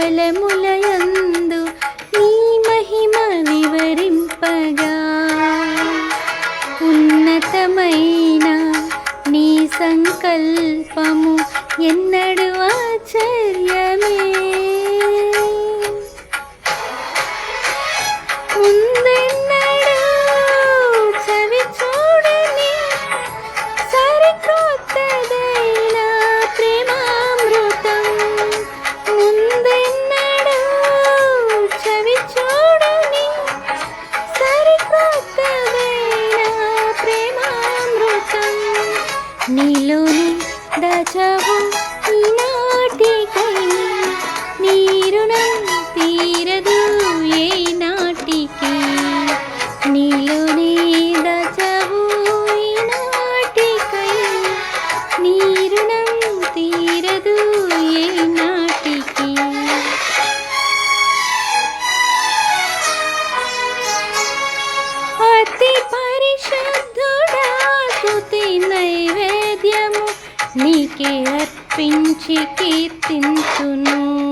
స్థలములయందు నీ మహిమ వివరింపగా ఉన్నతమైన నీ సంకల్పము ఎన్నడు ఆచర నీలోని దశవు ఈనాటికై నీరుణం తీరదు ఏ నాటికి నీలోని దశవు ఈనాటికై నీరుణం తీరదు ఏ నాటికి అతి పరిశుద్ధుడా స్తుతి నైవేద్యము నీకే అర్పించి కీర్తించును.